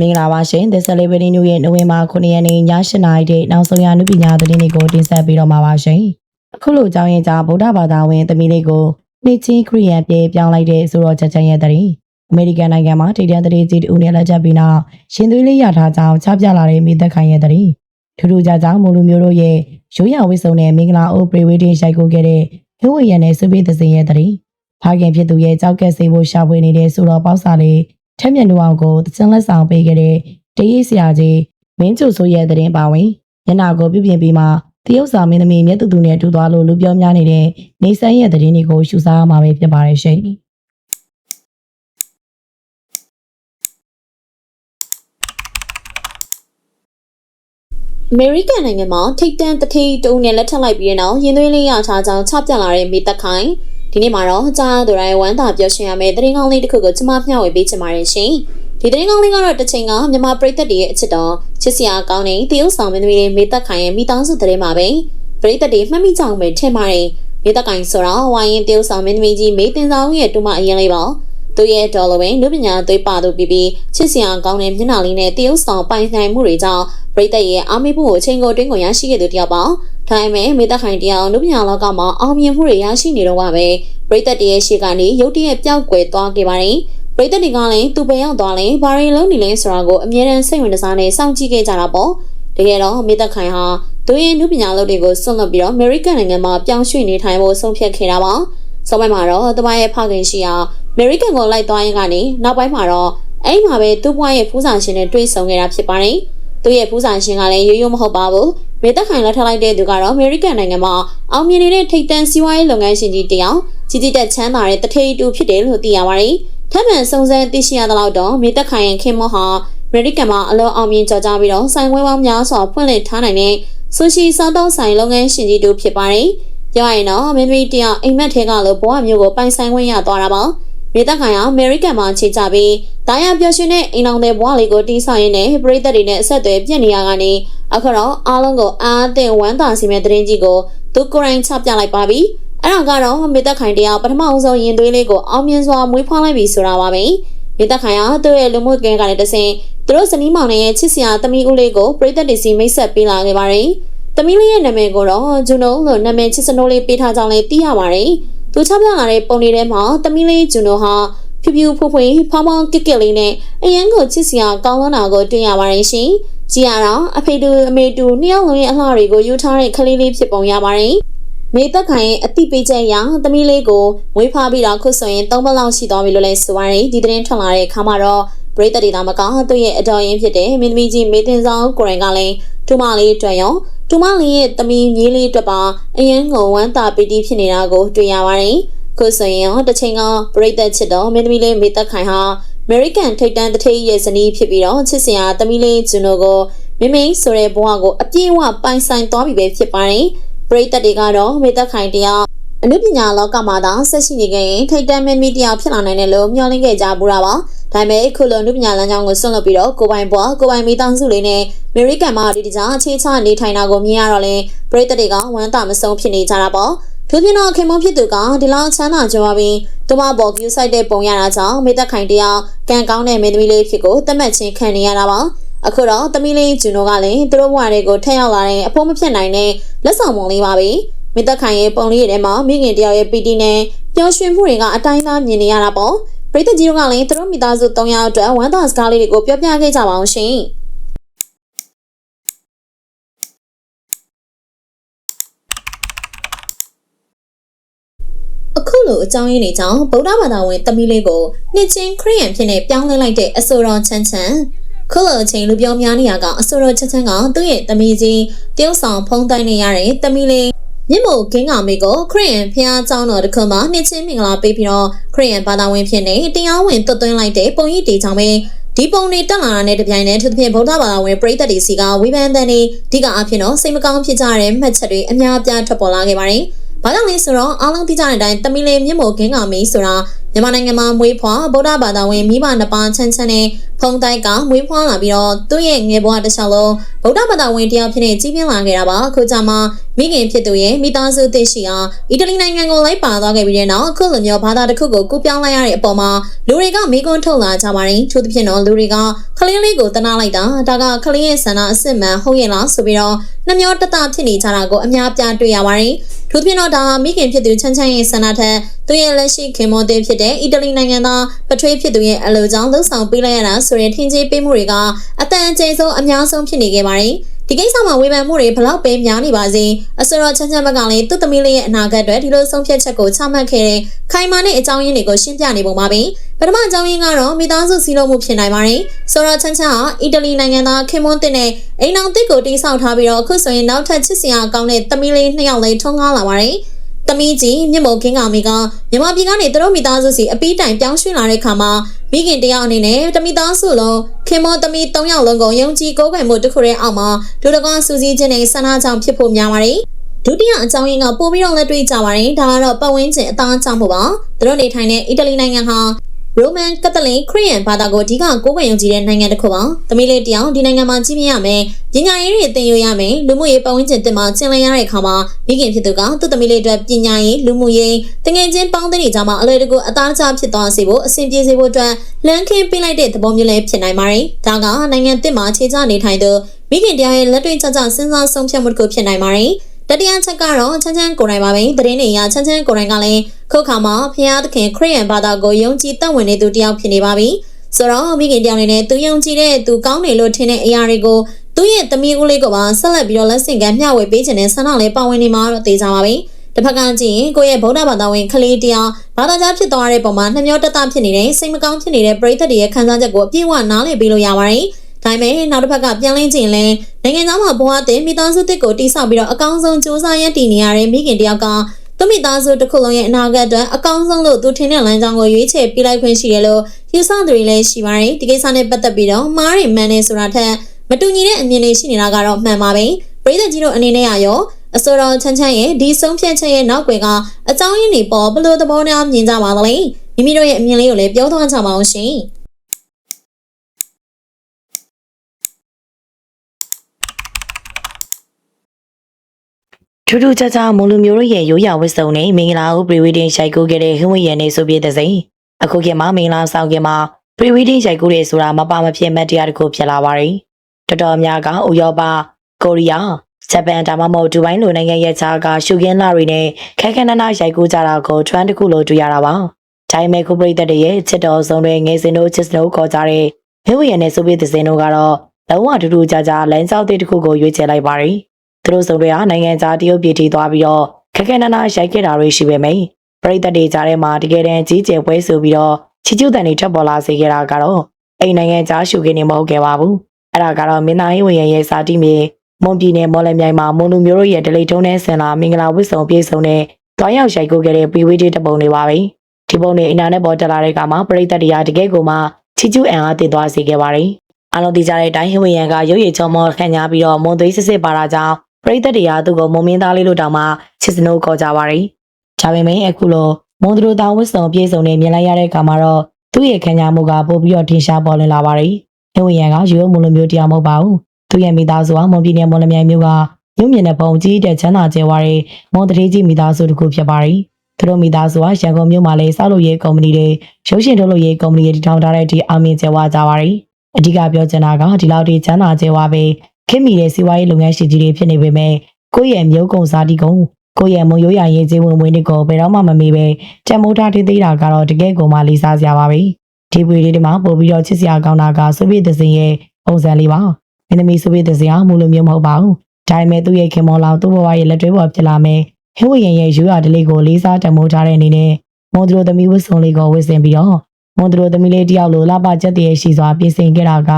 မင်္ဂလာပါရှင် The Celebrity News ရဲ့နိုဝင်ဘာ9ရက်နေ့ည7:00နာရီထိနောက်ဆုံးရနုပညာသတင်းတွေကိုတင်ဆက်ပေးတော့မှာပါရှင်အခုလိုအကြောင်းရင်းကြောင့်ဗုဒ္ဓဘာသာဝင်သမီးလေးကိုနှစ်ချင်းခရီးယန်ပြေပြောင်းလိုက်တဲ့ဆိုတော့ချက်ချင်းရဲ့သတင်းအမေရိကန်နိုင်ငံမှာထိပ်တန်းသတင်းကြီးတူနဲ့လက်ချက်ပြီးနောက်ရှင်သွေးလေးရထားကြောင်းချပြလာတဲ့မိသက်ခိုင်ရဲ့သတင်းထူးထူးခြားခြားမိုးလူမျိုးတို့ရဲ့ရိုးရာဝိစုံနဲ့မင်္ဂလာအိုပရီဝေးတင်ရိုက်ကူခဲ့တဲ့ရုပ်ဝရံနဲ့စုပေးသစင်ရဲ့သတင်းဖခင်ဖြစ်သူရဲ့ကြောက်ကက်စေဖို့ရှာဖွေနေတဲ့ဆိုတော့ပေါ့စာလေး ထက်မြက်နူအောင်ကိုတချင်လက်ဆောင်ပေးခဲ့တဲ့တရေးဆရာကြီးမင်းကျူဆိုရဲ့သတင်းပါဝင်ညနာကိုပြုပြင်ပြီးမှတရုတ်စာမင်းသမီးမြတ်သူသူနဲ့တူသွားလို့လူပြောများနေတဲ့နေဆန်းရဲ့သတင်းတွေကိုရှုစားရမှာပဲဖြစ်ပါတယ်ရှင်အမေရိကန်နိုင်ငံမှာထိတ်တန့်တထိတ်တုံးနဲ့လက်ထပ်လိုက်ပြီးတဲ့နောက်ရင်သွေးလေးရထားကြောင်းချပြလာတဲ့မိသက်ခိုင် ဒီနေ့မှာတော့ကြားသူတိုင်းဝမ်းသာပြောရှင်ရမယ့်သတင်းကောင်းလေးတစ်ခုကိုကျွန်မမျှဝေပေးချင်ပါတယ်ရှင်ဒီသတင်းကောင်းလေးကတော့တစ်ချိန်ကမြန်မာပြည်သက်တွေရဲ့အချစ်တော်ချစ်စရာကောင်းတဲ့တရုတ်ဆောင်မင်းသမီးလေးမိသက်ခိုင်ရဲ့မိသားစုသတင်းပါပဲပြည်သက်တွေမှတ်မိကြအောင်ပဲထင်ပါတယ်မိသက်ခိုင်ဆိုတော့ဝိုင်းရင်တရုတ်ဆောင်မင်းသမီးကြီးမေတင်ဆောင်ရဲ့တူမအရင်လေးပါ သူရဲ့ဒေါ်လာဝင်လူပညာသွေးပါသူပြီးပြီးချစ်စရာကောင်းတဲ့မျက်နှာလေးနဲ့တရုတ်ဆောင်ပိုင်ဆိုင်မှုတွေကြောင့်ပရိသတ်ရဲ့အားမေးမှုကိုအချိန်ကိုတွင်းကိုရရှိခဲ့သူတယောက်ပါ။ဒါပေမဲ့မေတ္တာခိုင်တရားလူပညာလောကမှာအောင်မြင်မှုတွေရရှိနေတော့ပါပဲ။ပရိသတ်ရဲ့ရှေ့ကနေရုတ်တရက်ပျောက်ကွယ်သွားခဲ့ပါတယ်။ပရိသတ်တွေကလည်းသူပဲရောက်သွားလဲဘာရင်လုံးနေလဲဆိုတာကိုအမြဲတမ်းစိတ်ဝင်စားနေစောင့်ကြည့်ခဲ့ကြတာပေါ့။တကယ်တော့မေတ္တာခိုင်ဟာသူရဲ့လူပညာလုပ်တွေကိုစွန့်လွတ်ပြီးတော့အမေရိကန်နိုင်ငံမှာပြောင်းရွှေ့နေထိုင်ဖို့ဆုံးဖြတ်ခဲ့တာပါ။ဆောင်းပိုင်းမှာတော့တမရဲ့ဖခင်ရှိအောင် အမေရိကန်ကိုလိုက်သွားရင်ကနေနောက်ပိုင်းမှာတော့အဲ့မှာပဲသူ့ဘွားရဲ့ဖူးစာရှင်နဲ့တွေ့ဆုံခဲ့တာဖြစ်ပါတယ်။သူ့ရဲ့ဖူးစာရှင်ကလည်းရိုးရိုးမဟုတ်ပါဘူး။မေသက်ခိုင်လက်ထပ်လိုက်တဲ့သူကတော့အမေရိကန်နိုင်ငံမှာအောင်မြင်နေတဲ့ထိပ်တန်းစီးပွားရေးလုပ်ငန်းရှင်ကြီးတယောက်ကြီးကြီးတက်ချမ်းသာတဲ့တထေးတူဖြစ်တယ်လို့သိရပါတယ်။ထပ်မံစုံစမ်းသိရှိရတဲ့လောက်တော့မေသက်ခိုင်ရဲ့ခင်မောဟာအမေရိကန်မှာအလောအောင်မြင်ကြော်ကြားပြီးတော့ဆိုင်ဝဲပေါင်းများစွာဖွင့်လှစ်ထားနိုင်တဲ့ဆူရှီစားတောက်ဆိုင်လုပ်ငန်းရှင်ကြီးတူဖြစ်ပါတယ်။ပြောရရင်တော့မင်းသမီးတယောက်အိမ်မက်ထဲကလို့ဘဝမျိုးကိုပိုင်ဆိုင်ခွင့်ရသွားတာပါ။ မြေသက်ခိုင်ကအမေရိကန်မှာခြေချပြီးဒါရပျော်ရွှင်တဲ့အိမ်အောင်တဲ့ဘဝလေးကိုတီးဆောင်ရင်းနဲ့ပရိသတ်တွေနဲ့အဆက်အသွယ်ပြည့်နေရကနေအခုတော့အားလုံးကိုအားအသင့်ဝမ်းသာစီမဲ့တဲ့ရင်ကြီးကိုသူကိုယ်တိုင်ချပြလိုက်ပါပြီ။အဲ့ဒါကတော့မြေသက်ခိုင်တရားပထမအဆုံးရင်သွေးလေးကိုအောင်မြင်စွာမွေးဖွားလိုက်ပြီဆိုတာပါပဲ။မြေသက်ခိုင်ကသူ့ရဲ့လူမှုကွန်ရက်ကနေတဆင်သူတို့ဇနီးမောင်နှံရဲ့ချစ်စရာသမီးဦးလေးကိုပရိသတ်တွေစီမိတ်ဆက်ပေးလာခဲ့ပါတယ်။သမီးလေးရဲ့နာမည်ကိုတော့ဂျွနုံလို့နာမည်ချစ်စနိုးလေးပေးထားကြောင်းလည်းသိရပါတယ်။ သူချပြလာတဲ့ပုံလေးထဲမှာသမီးလေးဂျွနုံဟာဖြူဖြူဖွဖွဖောင်းဖောင်းကစ်ကစ်လေးနဲ့အရန်ကိုချစ်စရာကောင်းလွန်းတာကိုတွေ့ရပါတယ်ရှင်။ကြည်ရတော့အဖေတူအမေတူနှစ်ယောက်လုံးရဲ့အလှတွေကိုယူထားတဲ့ကလေးလေးဖြစ်ပုံရပါတယ်။မေသက်ခိုင်ရဲ့အတိပေးချက်အရသမီးလေးကိုဝေးဖားပြီးတော့ခုဆိုရင်၃ပတ်လောက်ရှိသွားပြီလို့လည်းဆိုပါတယ်။ဒီသတင်းထွက်လာတဲ့အခါမှာတော့ပရိသတ်တွေသာမကသူ့ရဲ့အတော်ရင်းဖြစ်တဲ့မင်းသမီးကြီးမေတင်ဆောင်ကိုရင်ကလည်းထူမလေးတွေ့ရော တူမလေးရဲ့သမီးမြေးလေးအတွက်ပါအရန်ကိုဝမ်းသာပီတိဖြစ်နေတာကိုတွေ့ရပါတယ်။ခုဆိုရင်ရောတစ်ချိန်ကပရိသတ်ချစ်တော်မင်းသမီးလေးမေသက်ခိုင်ဟာအမေရိကန်ထိပ်တန်းတထိပ်ရဲ့ဇနီးဖြစ်ပြီးတော့ချစ်စရာသမီးလေးဂျွန်နိုကိုမင်းမင်းဆိုတဲ့ဘဝကိုအပြည့်အဝပိုင်ဆိုင်သွားပြီပဲဖြစ်ပါတယ်။ပရိသတ်တွေကတော့မေသက်ခိုင်တရားအနုပညာလောကမှာသာဆက်ရှိနေခဲ့ရင်ထိတ်တန့်မင်းမီတယောက်ဖြစ်လာနိုင်တယ်လို့မျှော်လင့်ခဲ့ကြဘူးတာပါ။ ဒါပေမဲ့အခုလိုအနုပညာလမ်းကြောင်းကိုဆွန့်လွတ်ပြီးတော့ကိုပိုင်ဘွားကိုပိုင်မိသားစုလေးနဲ့အမေရိကန်မှာဒီတကြားအခြေချနေထိုင်တာကိုမြင်ရတော့လဲပရိသတ်တွေကဝမ်းသာမဆုံးဖြစ်နေကြတာပေါ့။သူပြင်းတော့ခင်မုန်းဖြစ်သူကဒီလောက်ချမ်းသာကြွားပြီးသူမပေါ်ကျူဆိုင်တဲ့ပုံရတာကြောင့်မေသက်ခိုင်တရားကံကောင်းတဲ့မင်းသမီးလေးဖြစ်ကိုတတ်မှတ်ချင်းခံနေရတာပါ။အခုတော့သမီးလေးဂျူနိုကလည်းသူတို့ဘဝတွေကိုထက်ရောက်လာတဲ့အဖို့မဖြစ်နိုင်တဲ့လက်ဆောင်ပုံလေးပါပဲ။မိသက်ခိုင်ရဲ့ပုံလေးထဲမှာမိခင်တယောက်ရဲ့ပီတီနဲ့ပျော်ရွှင်မှုတွေကအတိုင်းသားမြင်နေရတာပေါ့ ပရိသတ်ကြီးတို့ကလည်းသူတို့မိသားစု၃ယောက်အတွက်ဝမ်းသာစကားလေးတွေကိုပြောပြခဲ့ကြပါအောင်ရှင်အခုလိုအကြောင်းရင်းတွေကြောင့်ဗုဒ္ဓဘာသာဝင်တမီးလေးကိုနှစ်ချင်းခရိယန်ဖြစ်နေပြောင်းလဲလိုက်တဲ့အဆိုတော်ချမ်းချမ်းခုလိုအချိန်လူပြောများနေရကအဆိုတော်ချမ်းချမ်းကသူ့ရဲ့တမီးကြီးတယောက်ဆောင်ဖုံးတိုင်းနေရတဲ့တမီးလေး မြင့်မို့ကင်းကောင်မေကိုခရိယန်ဖျားเจ้าတော်တစ်ခုမှနှစ်ချင်းမင်္ဂလာပေးပြီးတော့ခရိယန်ဘာသာဝင်ဖြစ်နေတရားဝင်သွတ်သွင်းလိုက်တဲ့ပုံရိပ်တွေကြောင့်ပဲဒီပုံတွေတက်လာတာနဲ့တပြိုင်နက်သူသဖြင့်ဗုဒ္ဓဘာသာဝင်ပရိသတ်တွေစီကဝိပန်းတန်တွေအဓိကအဖြစ်တော့စိတ်မကောင်းဖြစ်ကြတဲ့မှတ်ချက်တွေအများအပြားထွက်ပေါ်လာခဲ့ပါတယ်။ ။ ဘာကြောင့်လဲဆိုတော့အားလုံးသိကြတဲ့အတိုင်းတမီလေးမြင့်မို့ခင်းကမီဆိုတာမြန်မာနိုင်ငံမှာမွေးဖွားဗုဒ္ဓဘာသာဝင်မိဘနှစ်ပါးချမ်းချမ်းနဲ့ဖုံတိုက်ကမွေးဖွားလာပြီးတော့သူ့ရဲ့ငယ်ဘဝတစ်လျှောက်လုံးဗုဒ္ဓဘာသာဝင်တယောက်ဖြစ်နေကြီးပြင်းလာခဲ့တာပါအခုကြမှာမိခင်ဖြစ်သူရဲ့မိသားစုသိရှိအောင်အီတလီနိုင်ငံကိုလိုက်ပါသွားခဲ့ပြီးတဲ့နောက်အခုလိုမျိုးဘာသာတစ်ခုကိုကူးပြောင်းလိုက်ရတဲ့အပေါ်မှာလူတွေကမိကွန်းထုတ်လာကြပါတယ်ထို့သဖြင့်တော့လူတွေကခလေးလေးကိုတနာလိုက်တာဒါကခလေးရဲ့ဆန္ဒအစစ်မှန်ဟုတ်ရဲ့လားဆိုပြီးတော့နှမျောတတဖြစ်နေကြတာကိုအများပြားတွေ့ရပါတယ် ထို့သဖြင့်တော့ဒါဟာမိခင်ဖြစ်သူချမ်းချမ်းရဲ့ဆန္ဒထက်သူရဲ့လက်ရှိခင်မောသေးဖြစ်တဲ့အီတလီနိုင်ငံသားပထွေးဖြစ်သူရဲ့အလိုကြောင့်လှုပ်ဆောင်ပေးလိုက်ရတာဆိုရင်ထင်ကြီးပေးမှုတွေကအတန်အကျဉ်းဆုံးအများဆုံးဖြစ်နေခဲ့ပါတယ် ဒီကိစ္စမှာဝေဖန်မှုတွေဘလောက်ပဲများနေပါစေအစရောချမ်းချမ်းဘက်ကလည်းသူ့သမီးလေးရဲ့အနာဂတ်အတွက်ဒီလိုဆုံးဖြတ်ချက်ကိုချမှတ်ခဲ့တဲ့ခိုင်မာတဲ့အကြောင်းရင်းတွေကိုရှင်းပြနေပုံပါပဲပထမအကြောင်းရင်းကတော့မိသားစုစည်းလုံးမှုဖြစ်နိုင်ပါတယ်ဆိုတော့ချမ်းချမ်းဟာအီတလီနိုင်ငံသားခင်မွန်းတင်တဲ့အိမ်အောင်တစ်ကိုတိစောက်ထားပြီးတော့အခုဆိုရင်နောက်ထပ်ချစ်စရာကောင်းတဲ့သမီးလေးနှစ်ယောက်လေးထုံးကားလာပါတယ် တမီးကြီးမြင့်မို့ခင်းကောင်မီကမြန်မာပြည်ကနေသူတို့မိသားစုစီအပီးတိုင်ပြောင်းရွှေ့လာတဲ့ခါမှာမိခင်တယောက်အနေနဲ့တမိသားစုလုံးခင်မောတမီ၃ယောက်လုံးကိုယုံကြည်ကိုးကွယ်မှုတစ်ခုရဲ့အောက်မှာဒုတကွာစူးစီးခြင်းနဲ့ဆန္ဒကြောင့်ဖြစ်ဖို့များပါတယ်ဒုတိယအကြောင်းရင်းကပို့ပြီးတော့လက်တွေ့ကြပါတယ်ဒါကတော့ပတ်ဝန်းကျင်အသားကြောင့်မှုပါသူတို့နေထိုင်တဲ့အီတလီနိုင်ငံဟာ ရိုမန်ကက်သလစ်ခရစ်ယာန်ဘာသာကိုအဓိကကိုးကွယ်ယုံကြည်တဲ့နိုင်ငံတစ်ခုပါ။သမီးလေးတယောက်ဒီနိုင်ငံမှာကြီးပြင်းရမယ်။ပညာရေးတွေသင်ယူရမယ်။လူမှုရေးပတ်ဝန်းကျင်တင်မှာကျင်လည်ရတဲ့အခါမှာမိခင်ဖြစ်သူကသူ့သမီးလေးအတွက်ပညာရေးလူမှုရေးတငယ်ချင်းပေါင်းတဲ့နေကြမှာအလွယ်တကူအသားကျဖြစ်သွားစေဖို့အဆင်ပြေစေဖို့အတွက်လမ်းခင်းပေးလိုက်တဲ့သဘောမျိုးလည်းဖြစ်နိုင်ပါတယ်။ဒါကနိုင်ငံတစ်မှာခြေချနေထိုင်သူမိခင်တရားရဲ့လက်တွေ့ကျကျစဉ်းစားဆုံးဖြတ်မှုတစ်ခုဖြစ်နိုင်ပါတယ်။ တတိယချက်ကတော့ချမ်းချမ်းကိုယ်တိုင်ပါပဲသတင်းတွေအရချမ်းချမ်းကိုယ်တိုင်ကလည်းခုတ်ခါမှာဖျားသခင်ခရစ်ယာန်ဘာသာကိုယုံကြည်သက်ဝင်နေသူတယောက်ဖြစ်နေပါပြီဆိုတော့မိခင်တယောက်အနေနဲ့သူယုံကြည်တဲ့သူကောင်းတယ်လို့ထင်တဲ့အရာတွေကိုသူ့ရဲ့သမီးဦးလေးကပါဆက်လက်ပြီးတော့လက်ဆင့်ကမ်းမျှဝေပေးခြင်းနဲ့ဆန္ဒလည်းပါဝင်နေမှာတော့သိကြပါပြီတစ်ဖက်ကကြည့်ရင်ကိုယ့်ရဲ့ဗုဒ္ဓဘာသာဝင်ကလေးတယောက်ဘာသာကြားဖြစ်သွားတဲ့ပုံမှာနှမျောတတဖြစ်နေတဲ့စိတ်မကောင်းဖြစ်နေတဲ့ပရိသတ်တွေရဲ့ခံစားချက်ကိုအပြည့်အဝနားလည်ပေးလို့ရပါတယ် ဒါပေမဲ့နောက်တစ်ဖက်ကပြန်လင်းကျင်လဲနိုင်ငံသားမှာဘဝတင်မိသားစုတစ်ကိုတိဆောက်ပြီးတော့အကောင်းဆုံးစူးစမ်းရည်တည်နေရတဲ့မိခင်တယောက်ကသူမိသားစုတစ်ခုလုံးရဲ့အနာဂတ်အတွက်အကောင်းဆုံးလို့သူထင်တဲ့လမ်းကြောင်းကိုရွေးချယ်ပေးလိုက်ခွင့်ရှိတယ်လို့ယူဆသူတွေလည်းရှိပါတယ်ဒီကိစ္စနဲ့ပတ်သက်ပြီးတော့မားရီမန်နေဆိုတာထက်မတူညီတဲ့အမြင်တွေရှိနေတာကတော့မှန်ပါပဲပရိသတ်ကြီးတို့အနေနဲ့ရရောအစောတော်ချမ်းချမ်းရဲ့ဒီဆုံးဖြတ်ချက်ရဲ့နောက်ွယ်ကအကြောင်းရင်းတွေပေါ်ဘလို့သဘောနဲ့မြင်ကြပါသလဲမိမိတို့ရဲ့အမြင်လေးကိုလည်းပြောသွားကြပါအောင်ရှင် ထူးထူးခြားခြားမွန်လူမျိုးတို့ရဲ့ရိုးရာဝတ်စုံနဲ့မင်္ဂလာဦးပရီဝီဒင်းရှိုက်ကူးခဲ့တဲ့ဟင်းဝေရနေဆိုပြတဲ့စိန်အခုခေတ်မှာမင်္ဂလာဆောင်ခင်မှာပရီဝီဒင်းရှိုက်ကူးရဲဆိုတာမပါမဖြစ်မတ်တရားတစ်ခုဖြစ်လာပါတယ်တော်တော်များကဥရောပကိုရီးယားဂျပန်ဒါမှမဟုတ်ဒူဘိုင်းလိုနိုင်ငံရဲ့ခြားကရှုခင်းလာတွေနဲ့ခဲခဲနက်နက်ရိုက်ကူးကြတာကိုထွန်းတစ်ခုလိုတွေ့ရတာပါဒါပေမဲ့ခုပရိသတ်တွေရဲ့ချစ်တော်ဆုံးတွေငယ်စဉ်တို့ချစ်စနိုးခေါ်ကြတဲ့ဟင်းဝေရနေဆိုပြတဲ့စိန်တို့ကတော့လုံးဝထူးထူးခြားခြားလမ်းကြောင်းတစ်ခုကိုရွေးချယ်လိုက်ပါတယ် သူတို့ဆိုတွေဟာနိုင်ငံခြားတရုတ်ပြည်ထိသွားပြီးတော့ခက်ခဲနက်နက်ရိုက်ခဲ့တာတွေရှိပေမယ့်ပရိသတ်တွေကြားထဲမှာတကယ်တမ်းကြီးကျယ်ပွဲဆိုပြီးတော့ချီကျူးတန်တွေထွက်ပေါ်လာစေခဲ့တာကတော့အိမ်နိုင်ငံခြားရှုခင်းနေမဟုတ်ခဲ့ပါဘူးအဲ့ဒါကတော့မင်းသားရေးဝင်ရဲ့စာတိမြေမွန်ပြည်နယ်မော်လမြိုင်မှာမွန်လူမျိုးတို့ရဲ့ဒလိထုံးနဲ့ဆင်လာမင်္ဂလာဝတ်ဆောင်ပြေဆုံးတဲ့တွားရောက်ရိုက်ကိုခဲ့တဲ့ပီဝေးတေးတပုံတွေပါပဲဒီပုံတွေအင်တာနက်ပေါ်တက်လာတဲ့အခါမှာပရိသတ်တွေကတကယ်ကိုမှချီကျူးအံအားတည်သွားစေခဲ့ပါတယ်အားလုံးသိကြတဲ့အတိုင်းဟိဝင်ရန်ကရုပ်ရည်ချောမောခံညာပြီးတော့မွန်သွေးစစ်စစ်ပါတာကြောင့် ပရိသတ်တွေကသူ့ကိုမုံမင်းသားလေးလို့တောင်မှချစ်စနိုးခေါ်ကြပါရီ။ဒါပေမဲ့အခုလိုမွန်သူတို့တောင်ဝစ်စုံပြေဆုံးနေမြင်လိုက်ရတဲ့အခါမှာတော့သူ့ရဲ့ခံညာမှုကပို့ပြီးတော့ထင်ရှားပေါ်လွင်လာပါရီ။ဟိဝင်ရန်ကရိုးရိုးမွန်လိုမျိုးတရားမဟုတ်ပါဘူး။သူ့ရဲ့မိသားစုကမွန်ပြည်နယ်မွန်လမြိုင်မြို့ကမြုံမြင့်တဲ့ပုံကြီးတဲ့ချမ်းသာကျဲဝါတဲ့မွန်တရေကြီးမိသားစုတစ်ခုဖြစ်ပါရီ။သူတို့မိသားစုကရန်ကုန်မြို့မှာလည်းစောက်လုပ်ရေးကုမ္ပဏီတွေရုပ်ရှင်ထုတ်လုပ်ရေးကုမ္ပဏီတွေတည်ထောင်ထားတဲ့အထိအောင်မြင်ကျဲဝါကြပါရီ။အဓိကပြောချင်တာကဒီလောက်ထိချမ်းသာကျဲဝါပဲ ခင်မီတဲ့စီးပွားရေးလုပ်ငန်းရှင်ကြီးတွေဖြစ်နေပေမဲ့ကိုယ့်ရဲ့မျိုးကုံစားတီကုံကိုယ့်ရဲ့မုံရိုးရရေးကျေးဝင်ဝင်တွေကိုဘယ်တော့မှမမေ့ပဲကြက်မိုးထားထိသေးတာကတော့တကယ်ကိုမှလေးစားစရာပါပဲဒီပွေလေးတွေမှာပို့ပြီးတော့ချစ်စရာကောင်းတာကစုပိသစင်ရဲ့ပုံစံလေးပါမင်းသမီးစုပိသစင်ကမူလိုမျိုးမဟုတ်ပါဘူးဒါပေမဲ့သူ့ရဲ့ခင်မောလောင်သူ့ဘဝရဲ့လက်တွဲပေါ်ဖြစ်လာမယ်ဟင်းဝရင်ရဲ့ယူရဒလေးကိုလေးစားတမိုးထားတဲ့အနေနဲ့မွန်သူတို့သမီးဝတ်စုံလေးကိုဝတ်ဆင်ပြီးတော့မွန်သူတို့သမီးလေးတယောက်လိုလှပချက်တည်းရှိစွာပြင်ဆင်ခဲ့တာက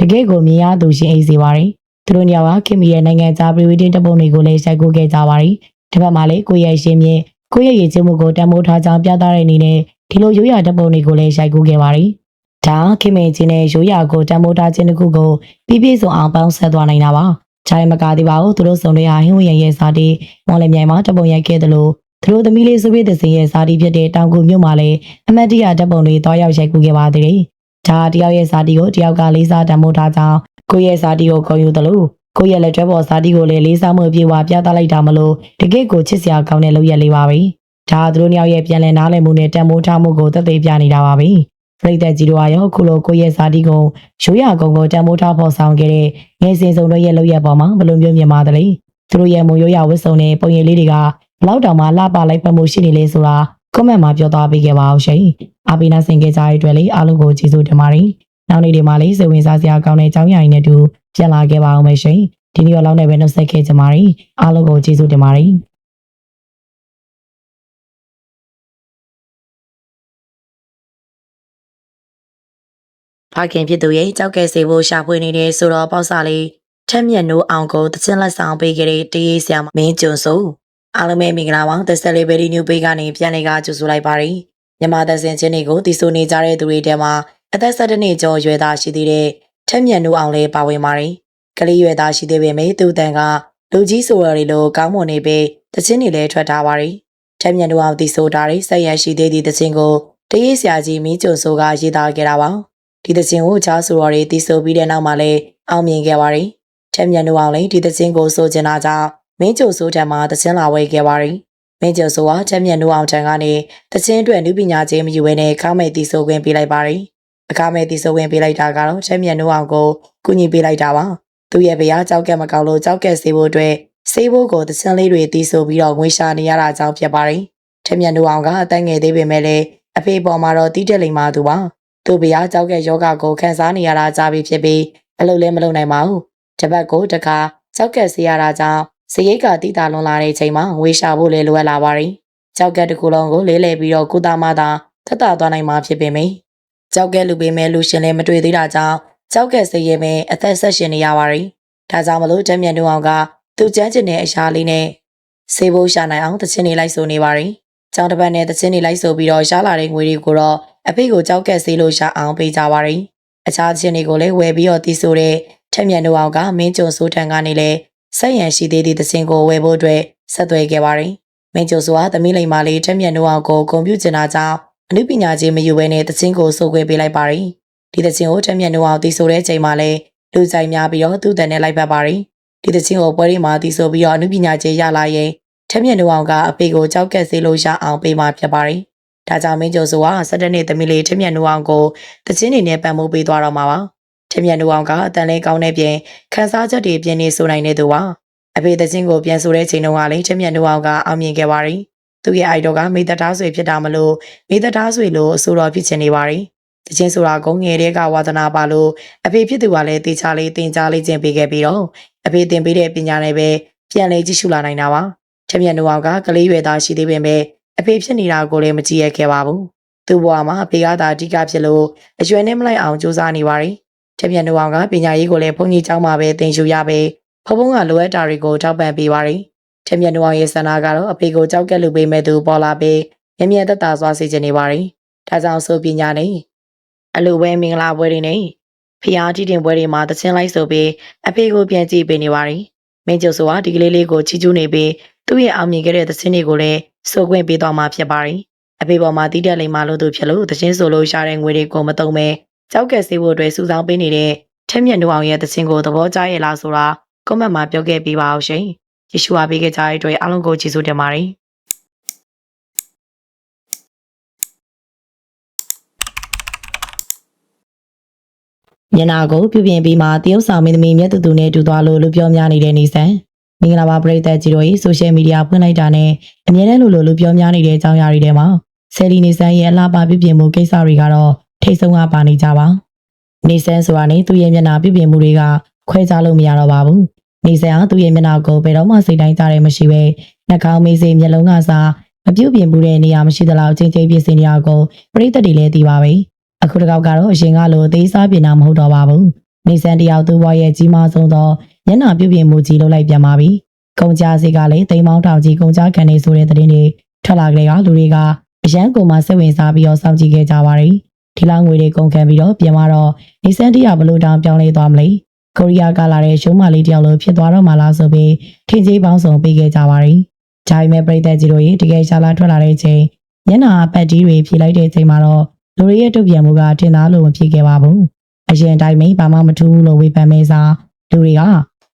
တကယ်ကိုမြင်ရသူရှင်အိစေပါတယ် သူတို့ညောင်ကခင်မီရဲ့နိုင်ငံသားပြည်ဝီတင်တပုံတွေကိုလည်းရိုက်ကူးခဲ့ကြပါရီဒီဘက်မှာလည်းကိုယ့်ရဲ့ရှင်မြင့်ကိုယ့်ရဲ့ရည်ကျမှုကိုတန်ဖိုးထားကြောင်းပြသတဲ့အနေနဲ့ဒီလိုရိုးရာတပုံတွေကိုလည်းရိုက်ကူးခဲ့ပါရီဒါခင်မင်ချင်းနဲ့ရိုးရာကိုတန်ဖိုးထားခြင်းတစ်ခုကိုပြည့်ပြည့်စုံအောင်ပေါင်းဆက်သွားနိုင်တာပါခြားရမကားသေးပါဘူးသူတို့စုံတွေဟာဟင်းဝင်ရဲ့ရဲ့စားတီမော်လမြိုင်မှာတပုံရိုက်ခဲ့တယ်လို့သူတို့သမီးလေးစုဝေးသစင်ရဲ့ဇာတိဖြစ်တဲ့တောင်ကူမြို့မှာလည်းအမတ်တရဓာတ်ပုံတွေတွားရောက်ရိုက်ကူးခဲ့ပါသေးတယ်။ဒါတယောက်ရဲ့ဇာတိကိုတယောက်ကလေးစားတံမိုးထားကြောင်း ကိုယ့်ရဲ့ဇာတိကိုခေါ်ယူသလိုကိုယ့်ရဲ့လက်တွဲပေါ်ဇာတိကိုလည်းလေးစားမှုပြေဝပြသလိုက်တာမလို့တကယ့်ကိုချစ်စရာကောင်းတဲ့လုပ်ရက်လေးပါပဲ။ဒါသူတို့နှစ်ယောက်ရဲ့ပြန်လည်နားလည်မှုနဲ့တံမိုးထားမှုကိုသက်သေပြနေတာပါပဲ။ပြိတ္တကြီးတို့ကရောခုလိုကိုယ့်ရဲ့ဇာတိကိုရိုးရကုံကိုတံမိုးထားဖော်ဆောင်ခဲ့တဲ့ငယ်စဉ်စုံတို့ရဲ့လုပ်ရက်ပေါ်မှာဘယ်လိုမျိုးမြင်ပါသလဲ။သူတို့ရဲ့မူရိုးရဝတ်စုံနဲ့ပုံရိပ်လေးတွေကဘလောက်တောင်မှလှပလိုက်ဖက်မှုရှိနေလဲဆိုတာကွန်မန့်မှာပြောသွားပေးခဲ့ပါအောင်ရှင်။အာပီနာဆင်ခဲ့ကြတဲ့အတွက်လည်းအားလုံးကိုကျေးဇူးတင်ပါတယ်။ နောက်နေ့ဒီမှာလေးစိတ်ဝင်စားစရာကောင်းတဲ့အကြောင်းအရာတွေနဲ့အတူပြန်လာခဲ့ပါအောင်မယ်ရှင်။ဒီနေ့တော့လောက်နေပဲနှုတ်ဆက်ခဲ့ကြပါမယ်။အားလုံးကိုကျေးဇူးတင်ပါတယ်။ဖခင်ဖြစ်သူရဲ့ကြောက်ကဲစေဖို့ရှာဖွေနေတဲ့ဆိုတော့ပေါ့စာလေးထက်မြက်နိုးအောင်ကိုတချင်းလက်ဆောင်ပေးခဲ့တဲ့တရေးဆရာမင်းကျွန်းစိုးအားလုံးပဲမင်္ဂလာပါသက်ဆက်လေးဘယ်ဒီနျူပေးကနေပြန်လေကကြိုဆိုလိုက်ပါရယ်မြန်မာသက်စင်ချင်းတွေကိုတီဆိုနေကြတဲ့သူတွေထဲမှာ အသက်၁၇နှစ်ကျော်ရွယ်သားရှိသေးတဲ့ထက်မြက်နိုးအောင်လည်းပါဝင်ပါရယ်ကလေးရွယ်သားရှိသေးပေမဲ့သူ့တန်ကလူကြီးဆိုရတွေလိုကောင်းမွန်နေပေတချင်းတွေလည်းထွက်ထားပါရယ်ထက်မြက်နိုးအောင်တီဆိုတာတွေဆက်ရရှိသေးသည့်တချင်းကိုတရေးဆရာကြီးမင်းကျွန်းစိုးကရေးသားခဲ့တာပါဒီသချင်းကိုချားဆိုတော်တွေတီးဆိုပြီးတဲ့နောက်မှာလည်းအောင်မြင်ခဲ့ပါတယ်။ချက်မြန်တို့အောင်လည်းဒီသချင်းကိုဆိုချင်တာကြောင့်မင်းကျိုဆိုးထံမှာသချင်းလာဝဲခဲ့ပါတယ်။မင်းကျိုဆိုးကချက်မြန်တို့အောင်ထံကနေသချင်းအတွက်နုပညာချင်းမယူဘဲနဲ့ခါမဲ့တီးဆိုခွင့်ပေးလိုက်ပါတယ်။ အခါမဲ့တီးဆိုခွင့်ပေးလိုက်တာကတော့ချက်မြန်တို့အောင်ကိုကူညီပေးလိုက်တာပါ။သူ့ရဲ့ဗျာကြောက်ကက်မကောက်လို့ကြောက်ကက်ဆေးဖို့အတွက်ဆေးဖို့ကိုသချင်းလေးတွေတီးဆိုပြီးတော့ငွေရှာနေရတာကြောင့်ဖြစ်ပါတယ်။ချက်မြန်တို့အောင်ကအသက်ငယ်သေးပေမဲ့လည်းအဖေပေါ်မှာတော့တီးတက်လိမ့်မှာသူပါ။သူ့ဗျာကြောက်ကဲယောဂကိုခန်းစားနေရတာကြာပြီဖြစ်ပြီးအလုပ်လည်းမလုပ်နိုင်ပါဘူး။တစ်ပတ်ကိုတစ်ခါကြောက်ကက်ဆေးရတာကြောင့်စရိတ်ကတိတာလွန်လာတဲ့အချိန်မှာငွေရှာဖို့လည်းလိုအပ်လာပါတယ်။ကြောက်ကက်တစ်ခုလုံးကိုလေးလဲပြီးတော့ကုသမှသာသက်သာသွားနိုင်မှာဖြစ်ပေမယ့် ကြောက်ကက်လူပေးမဲ့လူရှင်လည်းမတွေ့သေးတာကြောင့်ကြောက်ကက်ဆေးရဲမဲ့အသက်ဆက်ရှင်နေရပါတယ်။ဒါကြောင့်မလို့တက်မြတ်တို့အောင်ကသူကျန်းကျင်တဲ့အရှာလေးနဲ့ဆေးဖို့ရှာနိုင်အောင်တချင်းနေလိုက်ဆိုနေပါတယ်။ကျောင်းတစ်ပတ်နဲ့တချင်းနေလိုက်ဆိုပြီးတော့ရှားလာတဲ့ငွေတွေကိုတော့အဖေကိုကြောက်ကက်ဆေးလို့ရအောင်ပေးကြပါရယ်အခြားချင်းတွေကိုလည်းဝယ်ပြီးတော့တီးဆိုတဲ့ထက်မြတ်တို့အောင်ကမင်းကျုံစိုးထံကနေလည်းဆက်ရန်ရှိသေးသည့်သင်းကိုဝယ်ဖို့အတွက်ဆက်သွယ်ခဲ့ပါရယ်မင်းကျုံစိုးကသမီးလိမ္မာလေးထက်မြတ်တို့အောင်ကိုဂုံပြူကျင်တာကြောင့် အနုပညာချင်းမယူဘဲနဲ့သင်းကိုစုပ်ခွဲပေးလိုက်ပါရယ်ဒီသင်းကိုထက်မြတ်တို့အောင်တီးဆိုတဲ့အချိန်မှာလည်းလူကြိုက်များပြီးတော့သူ့တန်နဲ့လိုက်ပတ်ပါရယ်ဒီသင်းကိုပွဲရီမှာတီးဆိုပြီးတော့အနုပညာချင်းရလာရင်ထက်မြတ်တို့အောင်ကအဖေကိုကြောက်ကက်ဆေးလို့ရအောင်ပေးမှဖြစ်ပါရယ်ဒါကြောင့်မင်းကျော်စိုးက၁၇နှစ်သမီးလေးထမြတ်နူအောင်ကိုတချင်းနေနဲ့ပံ့ပိုးပေးသွားတော့မှာပါထမြတ်နူအောင်ကအတန်လေးကောင်းတဲ့ပြင်ခန်းစားချက်တွေပြင်းနေဆိုနိုင်တဲ့သူပါအဖေတချင်းကိုပြန်ဆိုတဲ့ချိန်တုန်းကလည်းထမြတ်နူအောင်ကအောင်မြင်ခဲ့ပါရီ သူ့ရဲ့အိုက်တော်ကမိသက်သားဆွေဖြစ်တာမလို့မိသက်သားဆွေလို့အဆိုတော်ဖြစ်ချင်နေပါရီတချင်းဆိုတာကုန်းငယ်တဲ့ကဝါသနာပါလို့အဖေဖြစ်သူကလည်းတေချာလေးတင်ချလေးချင်းပေးခဲ့ပြီးတော့အဖေတင်ပေးတဲ့ပညာနဲ့ပဲပြန်လေကြည့်ရှုလာနိုင်တာပါထမြတ်နူအောင်ကကလေးရွယ်သားရှိသေးပေမဲ့အဖေဖြစ်နေတာကိုလည်းမကြည့်ရခဲ့ပါဘူး။သူ့ဘဝမှာအဖေကသာအဓိကဖြစ်လို့အရွယ်နဲ့မလိုက်အောင်စူးစမ်းနေပါရီ။ထက်ပြန်တို့အောင်ကပညာရေးကိုလည်းဘုန်းကြီးကျောင်းမှာပဲသင်ယူရပဲဖဖုံးကလိုအပ်တာတွေကိုထောက်ပံ့ပေးပါရီ။ ထက်ပြန်တို့အောင်ရဲ့ဆန္ဒကတော့အဖေကိုကြောက်ကက်လူပေးမဲ့သူပေါ်လာပြီးမြင်မြတ်သက်သာစွာစေချင်နေပါရီ။ဒါကြောင့်ဆိုပညာနဲ့အလိုပဲမင်္ဂလာပွဲတွေနဲ့ဖျားကြည့်တင်ပွဲတွေမှာသချင်းလိုက်ဆိုပြီးအဖေကိုပြန်ကြည့်ပေးနေပါရီ။မင်းကျုပ်ဆိုတာဒီကလေးလေးကိုချီးကျူးနေပြီးသူ့ရဲ့အောင်မြင်ခဲ့တဲ့သချင်းတွေကိုလည်းဆိုခွင့်ပေးသွားမှာဖြစ်ပါတယ်။အဖေပေါ်မှာတီးတက်လိမ္မာလို့သူဖြစ်လို့တချင်းဆိုလို့ရှာတဲ့ငွေတွေကိုမတုံပဲကြောက်ကက်ဆေးဖို့အတွက်စုဆောင်းပေးနေတဲ့ထက်မြက်နှူအောင်ရဲ့တချင်းကိုသဘောကျရဲ့လားဆိုတာကွန်မန့်မှာပြောခဲ့ပေးပါအောင်ရှင်။ ယေရှုအားပေးခဲ့ကြတဲ့အတွက်အားလုံးကိုကျေးဇူးတင်ပါတယ်။မျက်နာကိုပြုပြင်ပြီးမှတရုတ်ဆောင်မင်းသမီးမြတ်တူတူနဲ့တူသွားလို့လူပြောများနေတဲ့နေဆန်မင်္ဂလာပါပရိသတ်ကြီးတို့၏ဆိုရှယ်မီဒီယာဖွင့်လိုက်တာနဲ့အများနဲ့လို့လို့လူပြောများနေတဲ့အကြောင်းအရာတွေထဲမှာဆယ်လီနေဆန်ရဲ့အလားပါပြုပြင်မှုကိစ္စတွေကတော့ထိတ်ဆုံးကပါနေကြပါနေဆန်ဆိုတာနဲ့သူ့ရဲ့မျက်နှာပြုပြင်မှုတွေကခွဲခြားလို့မရတော့ပါဘူး နေဆန်ဟာသူ့ရဲ့မျက်နှာကိုဘယ်တော့မှစိတ်တိုင်းကြတယ်မရှိပဲနှာခေါင်းမေးစေမျက်လုံးကစားမပြုတ်ပြင်မှုတဲ့နေရာမရှိသလောက်ချင်းချင်းပြည့်စင်နေရကိုပရိသတ်တွေလည်းသိပါပဲအခုတစ်ခေါက်ကတော့အရင်ကလိုအသေးစားပြင်တာမဟုတ်တော့ပါဘူး။နေဆန်တယောက်သူ့ဘဝရဲ့ကြီးမားဆုံးသောညနာပြုတ်ပြင်မှုကြီးလုပ်လိုက်ပြန်ပါပြီ။ကုန်ကြစီကလည်းတိမ်မောင်းထောင်ကြီးကုန်ကြခံနေဆိုတဲ့သတင်းတွေထွက်လာကြတဲ့ကလူတွေကအရန်ကုန်မှစိတ်ဝင်စားပြီးတော့စောင့်ကြည့်ခဲ့ကြပါရီ။ဒီလောက်ငွေတွေကုန်ခံပြီးတော့ပြန်มาတော့နေဆန်တယောက်ဘလို့တောင်ပြောင်းလဲသွားမလဲ။ ကိုရီးယားကလာတဲ့ရှိုးမလေးတယောက်လိုဖြစ်သွားတော့မှလားဆိုပြီးထင်ကြီးပေါင်းစုံပေးခဲ့ကြပါရီ။ဂျာရီမဲ့ပြည်သက်ကြီးတို့ရေတကယ်ရှာလာထွက်လာတဲ့အချိန်မျက်နှာပတ်ကြီးတွေဖြေလိုက်တဲ့အချိန်မှာတော့လူတွေရဲ့တုတ်ပြန်မှုကထင်သားလို့မဖြစ်ခဲ့ပါဘူး။အရင်တိုင်းမိဘာမှမထူးဘူးလို့ဝေဖန်မဲစားလူတွေက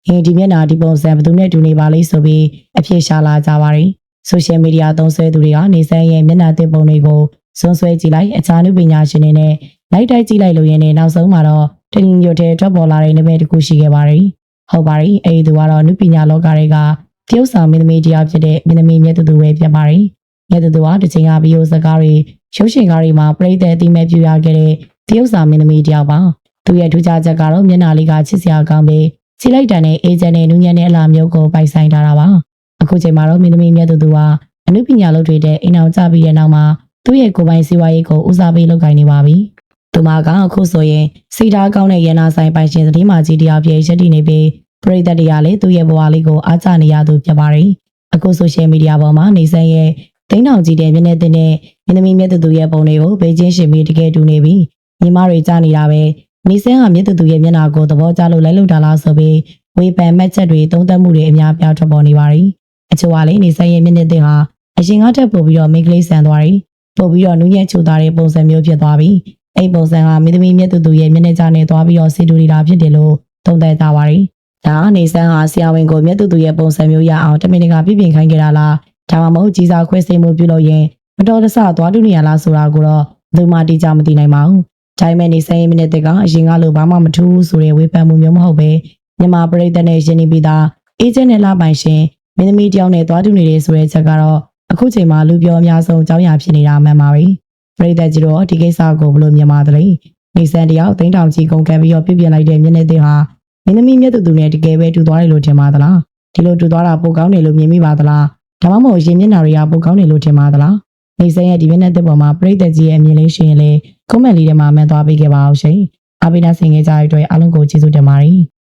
ဟင်းဒီမျက်နှာဒီပုံစံဘယ်သူနဲ့တူနေပါလိမ့်ဆိုပြီးအဖြစ်ရှာလာကြပါရီ။ဆိုရှယ်မီဒီယာသုံးစွဲသူတွေကနေဆန်းရဲ့မျက်နှာသစ်ပုံတွေကိုစွန့်ဆွဲကြည့်လိုက်အခြားလူပညာရှင်တွေနဲ့လိုက်တိုက်ကြည့်လိုက်လို့ရင်းနဲ့နောက်ဆုံးမှာတော့ တရင်ညွတ်တဲ့ထွက်ပေါ်လာတဲ့နာမည်တစ်ခုရှိခဲ့ပါတယ်။ဟုတ်ပါတယ်။အဲဒီသူကတော့လူပညာလောကတွေကတရုတ်ဆောင်မင်းသမီးတရားဖြစ်တဲ့မင်းသမီးမြတ်သူသူပဲဖြစ်ပါတယ်။မြတ်သူသူကတစ်ချိန်ကဗီဒီယိုစကားတွေရုပ်ရှင်ကားတွေမှာပြိသက်အတိမဲ့ပြရခဲ့တဲ့တရုတ်ဆောင်မင်းသမီးတရားပါ။သူရဲ့ထူးခြားချက်ကတော့မျက်နှာလေးကချစ်စရာကောင်းပြီးခြေလိုက်တန်တဲ့အေဂျင့်နဲ့နူးညံ့တဲ့အလားမျိုးကိုပိုင်ဆိုင်ထားတာပါ။အခုချိန်မှာတော့မင်းသမီးမြတ်သူသူဟာအမှုပညာလုပ်တွေတဲ့အိမ်အောင်ကြပြီးတဲ့နောက်မှာသူ့ရဲ့ကိုယ်ပိုင်စီးပွားရေးကိုဦးစားပေးလုပ်ကိုင်နေပါပြီ။ သူမကအခုဆိုရင်စီတာကောင်းတဲ့ရန်နာဆိုင်ပိုင်ရှင်သတိမာကြီးတရားပြည့်ရက်တည်နေပြီးပရိသတ်တွေကလည်းသူ့ရဲ့ဘဝလေးကိုအားကျနေရသူဖြစ်ပါတယ်။အခုဆိုရှယ်မီဒီယာပေါ်မှာနေဆက်ရဲ့တိန်းတောင်ကြီးတဲ့မျက်နှာသစ်နဲ့မင်းသမီးမြတ်သူသူရဲ့ပုံတွေကိုဘေကျင်းရှင်ပြီးတကယ်တူနေပြီးညီမတွေကြားနေတာပဲနေဆန်းကမြတ်သူသူရဲ့မျက်နှာကိုသဘောကျလို့လိုက်လုပ်တာလားဆိုပြီးဝေဖန်မှတ်ချက်တွေသုံးသပ်မှုတွေအများပြားထွက်ပေါ်နေပါတယ်။အချို့ကလည်းနေဆိုင်ရဲ့မျက်နှာသစ်ဟာအရင်ကထက်ပိုပြီးတော့မိန်းကလေးဆန်သွားတယ်။ပို့ပြီးတော့နူးညံ့ချိုသားတဲ့ပုံစံမျိုးဖြစ်သွားပြီ။ အဲ့ပုံစံကမင်းသမီးမြတ်သူသူရဲ့မျက်နှာကြားနဲ့သွားပြီးတော့စီတူနေတာဖြစ်တယ်လို့သုံးသပ်ကြပါတယ်။ဒါကနေဆန်းဟာဆရာဝန်ကိုမြတ်သူသူရဲ့ပုံစံမျိုးရအောင်တမင်တကာပြပြင်ခိုင်းကြတာလား။ဒါမှမဟုတ်ကြီးစားခွဲစိတ်မှုပြုလို့ရင်မတော်တဆသွားတူနေရလားဆိုတာကိုတော့ဘယ်သူမှတိကျမသိနိုင်ပါဘူး။ဒါပေမဲ့နေဆိုင်ရဲ့မျက်နှာသစ်ကအရင်ကလိုဘာမှမထူးဘူးဆိုတဲ့ဝေဖန်မှုမျိုးမဟုတ်ပဲမြန်မာပြည်သက်နဲ့ယဉ်နေပြီးသားအေဂျင့်နဲ့လာပိုင်ရှင်မင်းသမီးတယောက်နဲ့သွားတူနေတယ်ဆိုတဲ့ချက်ကတော့အခုချိန်မှာလူပြောအများဆုံးအကြောင်းအရာဖြစ်နေတာမှန်ပါပဲ။ ပြည်သက်ကြီးတော့ဒီကိစ္စကိုဘယ်လိုမြင်ပါသလဲ။နေဆန်တယောက်တိန်းတောင်ကြီးကုန်ကန်ပြီးတော့ပြပြလိုက်တဲ့မျက်နှာသစ်ဟာမင်းသမီးမျက်သူသူနဲ့တကယ်ပဲတူသွားတယ်လို့ထင်ပါသလား။ဒီလိုတူသွားတာပိုကောင်းတယ်လို့မြင်မိပါသလား။ဒါမှမဟုတ်ရင်မျက်နှာတွေကပိုကောင်းတယ်လို့ထင်ပါသလား။နေဆန်ရဲ့ဒီမျက်နှာသစ်ပေါ်မှာပြည်သက်ကြီးရဲ့အမြင်လေးရှင်ရင်လေကွန်မန့်လေးထဲမှာမှန်သွားပေးခဲ့ပါအောင်ရှင်။အားပေးတဲ့ဆင်ငယ်ကြတဲ့အတွက်အားလုံးကိုကျေးဇူးတင်ပါတယ်။